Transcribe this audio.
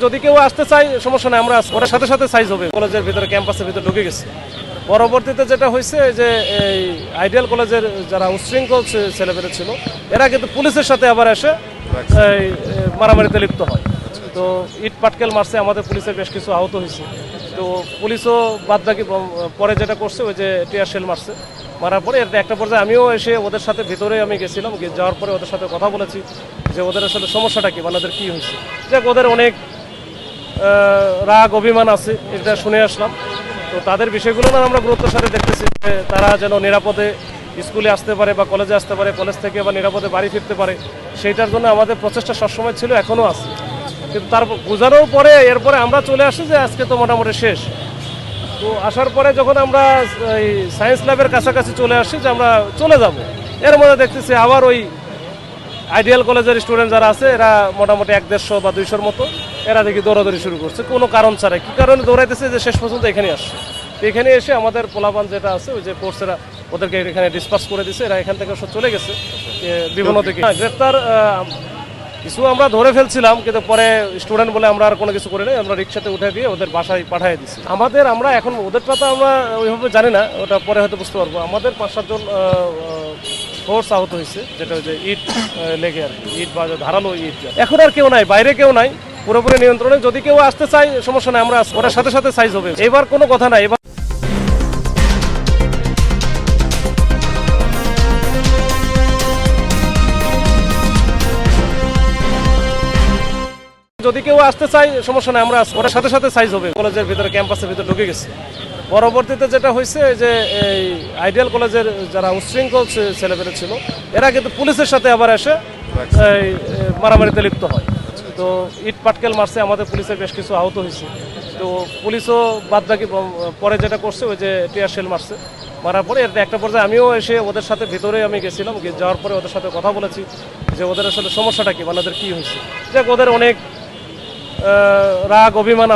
যদি কেউ আসতে চাই সমস্যা নেই, আমরা। ওরা সাথে সাথে সাইজ হবে। কলেজের ভিতরে ক্যাম্পাসের ভিতরে ঢুকে গেছে। পরবর্তীতে যেটা হয়েছে যে, এই আইডিয়াল কলেজের যারা উচ্ছৃঙ্খল ছে- ছেলেমেয়ে ছিল, এরা কিন্তু পুলিশের সাথে আবার এসে মারামারিতে লিপ্ত হয়। তো ইট পাটকেল মারছে, আমাদের পুলিশের বেশ কিছু আহত হয়েছে। তো পুলিশও বাদ বাকি পরে যেটা করছে, ওই যে টিয়ার শেল মারছে। মারার পরে একটা পর্যায়ে আমিও এসে ওদের সাথে ভিতরে আমি গেছিলাম। যাওয়ার পরে ওদের সাথে কথা বলেছি যে, ওদের আসলে সমস্যাটা কি মানে ওদের কী হয়েছে। যাক, ওদের অনেক রাগ, অভিমান আছে, এটা শুনে আসলাম। তো তাদের বিষয়গুলো না আমরা গুরুত্বের সাথে দেখতেছি যে তারা যেন নিরাপদে স্কুলে আসতে পারে বা কলেজে আসতে পারে, কলেজ থেকে বা নিরাপদে বাড়ি ফিরতে পারে, সেইটার জন্য আমাদের প্রচেষ্টা সবসময় ছিল, এখনও আছে। কিন্তু তার বোঝানোর পরে, এরপরে আমরা চলে আসি যে আজকে তো মোটামুটি শেষ। তো আসার পরে যখন আমরা এই সায়েন্স ল্যাবের কাছাকাছি চলে আসি যে আমরা চলে যাব, এর মধ্যে দেখতেছি আবার ওই আইডিয়াল কলেজের স্টুডেন্ট যারা আছে এরা মোটামুটি এক দেড়শো বা দুইশোর মতো। এরা দেখি দৌড়াদৌড়ি শুরু করছে। কোনো কারণ ছাড়াই কী কারণে দৌড়াইতেছে? যে শেষ পর্যন্ত এখানে আসছে। এখানে এসে আমাদের পোলাপান যেটা আছে ওই যে কোর্সেরা ওদেরকে এখানে ডিসপার্স করে দিছে। এরা এখান থেকে সব চলে গেছে। বিভিন্ন দিকে। গ্রেপ্তার কিছু আমরা ধরে ফেলছিলাম কিন্তু পরে স্টুডেন্ট বলে আমরা আর কোনো কিছু করি নাই আমরা রিক্সাতে উঠে দিয়ে ওদের বাসায় পাঠিয়ে দিচ্ছি আমাদের আমরা এখন ওদেরটা তো আমরা ওইভাবে জানি না। ওটা পরে হয়তো বুঝতে পারব। আমাদের পাঁচ সাতজন ফোর্স আহত হয়েছে, যেটা যে ইট লেগে আর ইট বা ধারালো ইট এখন আর কেউ নাই, বাইরে কেউ নাই, পুরোপুরি নিয়ন্ত্রণে। যদি কেউ আসতে চায়, সমস্যা নাই, আমরা। ওটার সাথে সাথে সাইজ হবে। এবার কোনো কথা নাই, এবার যদি কেউ আসতে চায়, সমস্যা নেই, আমরা। ওটার সাথে সাথে সাইজ হবে। কলেজের ভিতরে ক্যাম্পাসের ভিতরে ঢুকে গেছে। পরবর্তীতে যেটা হয়েছে যে এই আইডিয়াল কলেজের যারা উচ্ছৃঙ্খল ছে- ছেলেমেয়ে ছিল এরা কিন্তু পুলিশের সাথে আবার এসে এই, মারামারিতে লিপ্ত হয়। তো ইট পাটকেল মারছে আমাদের পুলিশের বেশ কিছু আহত হয়েছে। তো পুলিশও বাদ বাকি পরে যেটা করছে ওই যে টিয়ার শেল মারছে। মারার পরে একটা পর্যায়ে আমিও এসে ওদের সাথে ভিতরে আমি গেছিলাম যাওয়ার পরে ওদের সাথে কথা বলেছি যে ওদের আসলে সমস্যাটা কি মানে ওদের কী হয়েছে। যাক ওদের অনেক রাগ অভিমান